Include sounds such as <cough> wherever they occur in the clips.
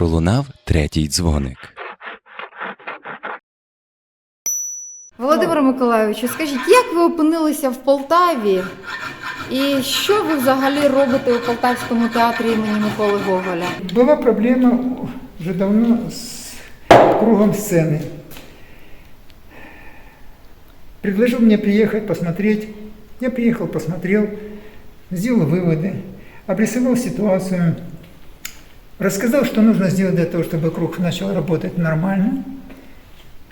пролунав третій дзвоник. Володимир Миколайовичу, скажіть, як ви опинилися в Полтаві? І що ви взагалі робите у Полтавському театрі імені Миколи Гоголя? Была проблема уже давно с кругом сцены. Предложил мне приехать посмотреть. Я приехал, посмотрел, сделал выводы, обрисовал ситуацию, рассказал, что нужно сделать для того, чтобы круг начал работать нормально.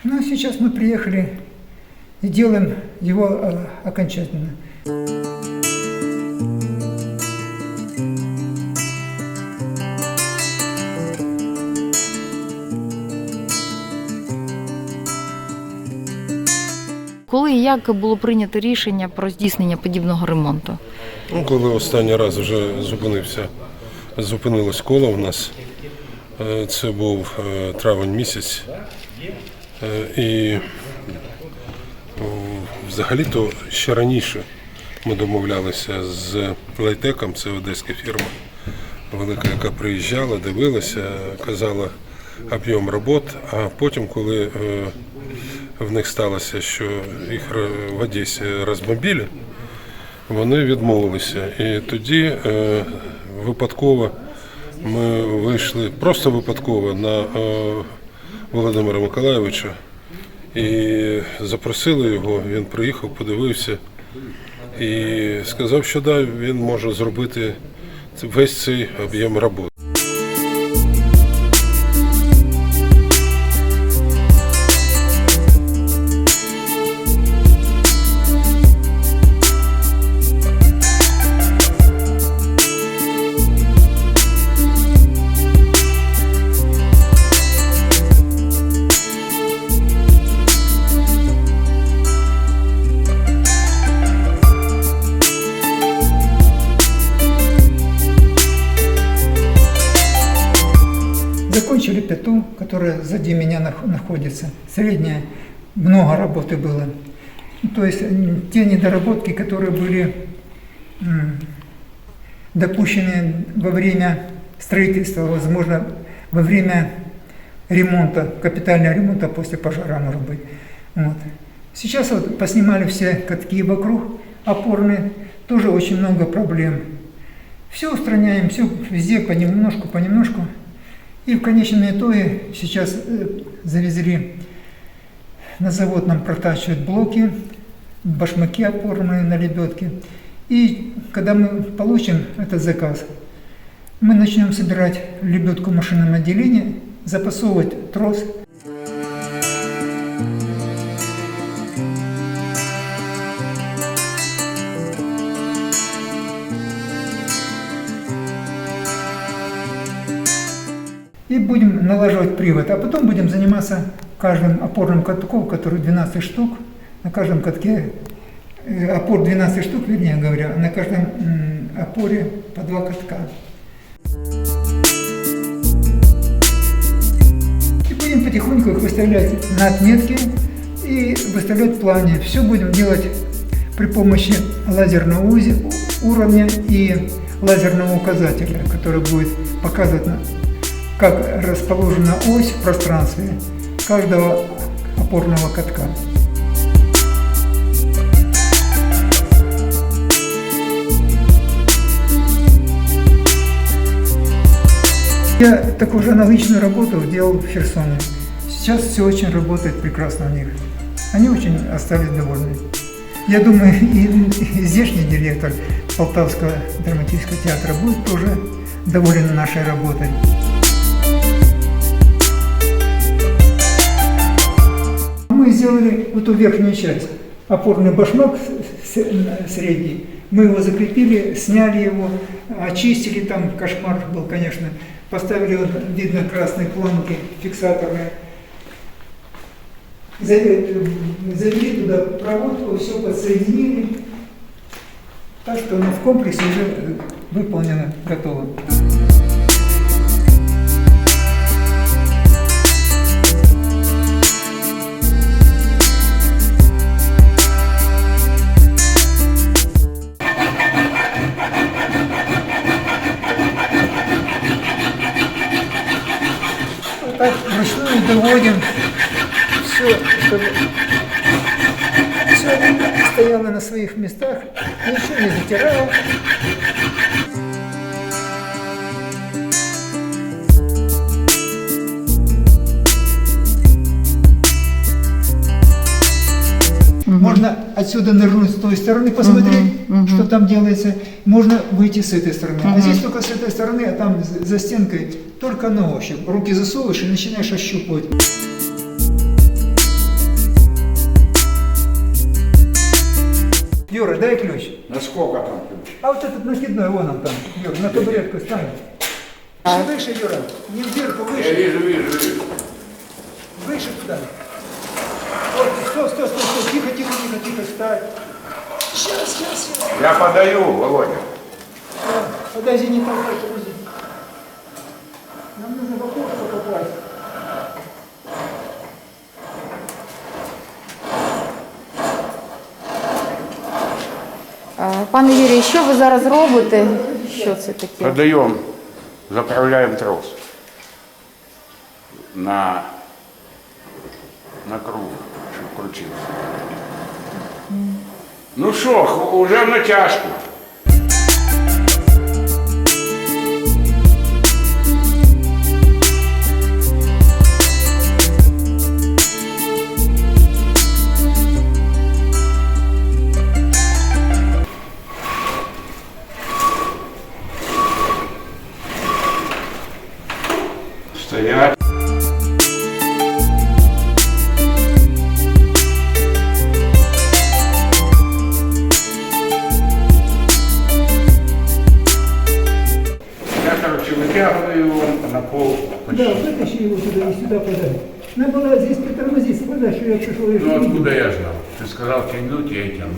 Ну а сейчас мы приехали и делаем его э, окончательно. Коли і як було прийнято рішення про здійснення подібного ремонту? Ну, коли останній раз вже зупинився, зупинилось коло у нас, е, це був е, травень місяць. Е, І взагалі-то ще раніше ми домовлялися з Лайтеком, це одеська фірма, велика, яка приїжджала, дивилася, казала об'єм робот, а потім, коли в них сталося, що їх в Одесі розбомбили, вони відмовилися. І тоді випадково ми вийшли просто випадково на е, Володимира Миколаєвича і запросили його. Він приїхав, подивився і сказав, що да, він може зробити весь цей об'єм роботи. Закончили пяту, которая сзади меня нах- находится. Средняя, много работы было. То есть те недоработки, которые были допущены во время строительства, возможно, во время ремонта, капитального ремонта после пожара, может быть. Вот. Сейчас вот поснимали все катки вокруг опорные, тоже очень много проблем. Все устраняем, все везде понемножку, понемножку. И в конечном итоге сейчас э, завезли на завод нам протачивают блоки, башмаки опорные на лебедке. И когда мы получим этот заказ, мы начнем собирать лебедку в машинном отделении, запасовывать трос. И будем налаживать привод, а потом будем заниматься каждым опорным катком, который 12 штук, на каждом катке, э, опор 12 штук, вернее говоря, на каждом опоре по два катка. И будем потихоньку их выставлять на отметке и выставлять в плане. Все будем делать при помощи лазерного уровня и лазерного указателя, который будет показывать, как расположена ось в пространстве каждого опорного катка. Я такую же аналогичную работу делал в Херсоне. Сейчас все очень работает прекрасно у них. Они очень остались довольны. Я думаю, и, <laughs> и здешний директор Полтавского драматического театра будет тоже доволен нашей работой. Сделали вот эту верхнюю часть, опорный башмак средний. Мы его закрепили, сняли его, очистили, там кошмар был, конечно. Поставили, вот, видно, красные планки фиксаторные. Завели, туда проводку, все подсоединили. Так что оно в комплексе уже выполнено, готово. Можно отсюда нырнуть с той стороны, посмотреть, что там делается. Можно выйти с этой стороны. А здесь только с этой стороны, а там за стенкой только на ощупь. Руки засовываешь и начинаешь ощупывать. Юра, дай ключ. Насколько там ключ? А вот этот накидной, вон он там, Юра, на табуретку ставь. Выше, Юра, не вверху, Я выше, вижу, вижу, вижу. выше туда. Вот, стой, стой, стой, стой, тихо, тихо, тихо, тихо, ставь. Сейчас, сейчас, сейчас. Я подаю, Володя. Подожди, не толкай, Пане Юрію, що ви зараз робите? Що це таке? Продаємо, заправляємо трос на, на круг, щоб крутився. Ну що, вже в натяжку. Стоять. Я, короче, вытягиваю его на пол. Да, вытащи его сюда и сюда подай. Надо было здесь притормозить, подальше, я чужой. Ну откуда я знал? Ты сказал тянуть, я и тяну.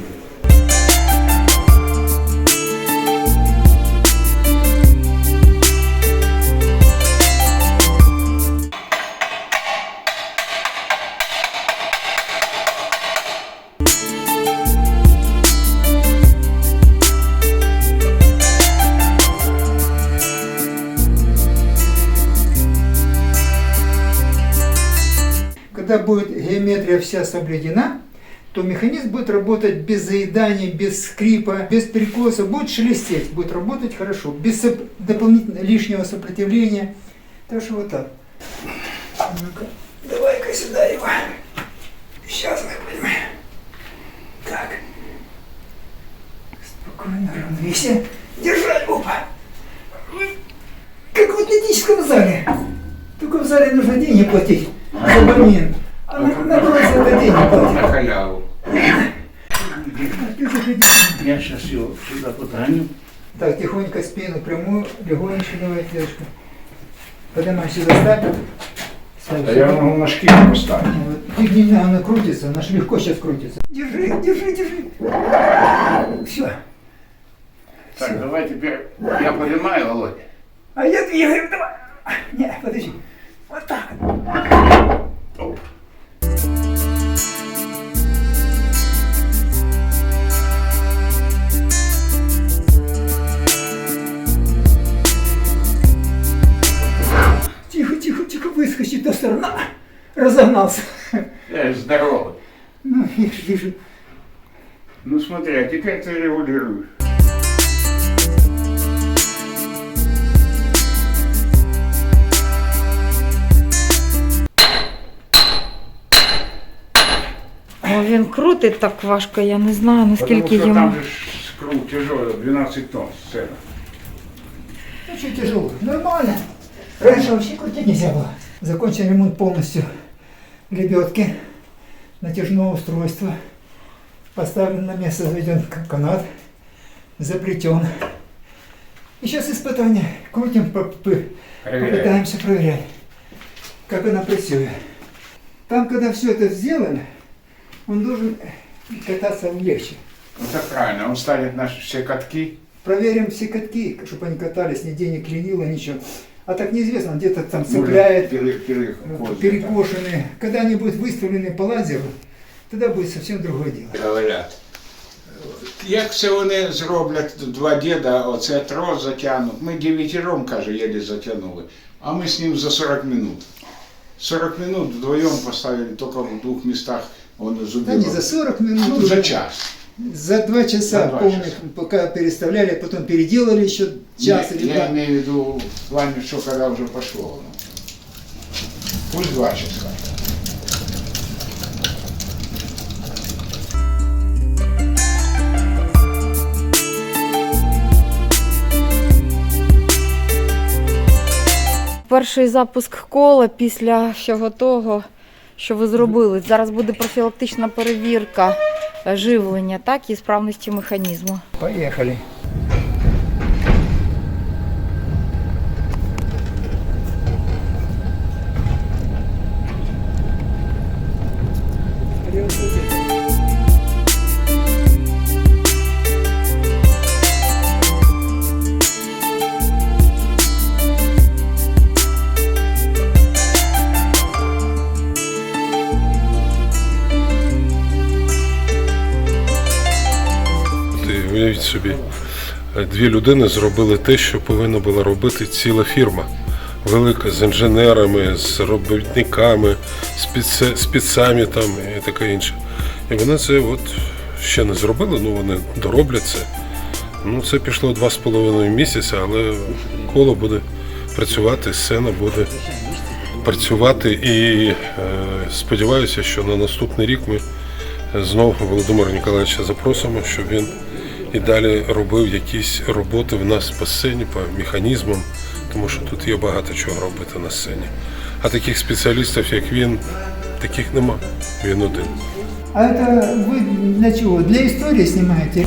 Когда будет геометрия вся соблюдена, то механизм будет работать без заедания, без скрипа, без перекоса, будет шелестеть, будет работать хорошо, без соп- дополнительного лишнего сопротивления. Так что вот так. Ну-ка, давай-ка сюда его. Сейчас мы будем. Так. Спокойно, равновесие. Держать, опа. Как в атлетическом зале. Только в зале нужно деньги платить за бомин. На, это деньги. На халяву. Я сейчас его сюда подгоню. Так, тихонько спину прямую, легонечко давай, девушка. Поднимай сюда, ставь. Ставь Да я могу на шкирку поставить. Вот. Фигни, не, она крутится, она ж легко сейчас крутится. Держи, держи, держи. Все. Так, давай теперь я поднимаю, Володя. А я двигаю, давай. Не, подожди. Вот так. Разогнался. Я здоровый. Ну, вижу, вижу. Ну смотри, а теперь ты регулируешь. О, він крутить так важко, я не знаю, Потому наскільки что йому. там же скру тяжелый, 12 тонн сцена. Ну, что тяжело? Нормально. Раньше вообще крутить нельзя было. Закончил ремонт полностью лебедки, натяжного устройства. Поставлен на место, заведен канат, заплетен. И сейчас испытания. Крутим, попытаемся проверять, как она працюет. Там, когда все это сделано, он должен кататься легче. Ну так правильно, он ставит наши все катки. Проверим все катки, чтобы они катались, нигде не клинило, ничего. А так неизвестно, где-то там цепляет, Может, пере- пере- ну, воздух, перекошенные. Когда они будут выставлены по лазеру, тогда будет совсем другое дело. так Говорять. Як це вони зроблять два діда, оце трос затягнуть. Ми дев'ятіром, каже, єлі затягнули, а ми з ним за 40 минут. 40 минут вдвоем поставили, только в двух местах он Да зубил. не за 40 минут, Ну, за час. За два часа За два полных, часа. пока переставляли, потом переделали еще час Не- или я два. имею в виду в плане, что когда уже пошло. Пусть два часа. Перший запуск кола після всього того, що ви зробили. Зараз буде профілактична перевірка живлення, так, і справності механізму. Поехали. Собі, дві людини зробили те, що повинна була робити ціла фірма. Велика з інженерами, з робітниками, з там і таке інше. І вони це от ще не зробили, ну вони дороблять це. Ну, це пішло два з половиною місяця, але коло буде працювати, сцена буде працювати. І е, сподіваюся, що на наступний рік ми знову Володимира Ніколаєвича запросимо, щоб він і далі робив якісь роботи в нас по сцені, по механізмам, тому що тут є багато чого робити на сцені. А таких спеціалістів, як він, таких нема. Він один. А це ви для чого? Для історії снимаете?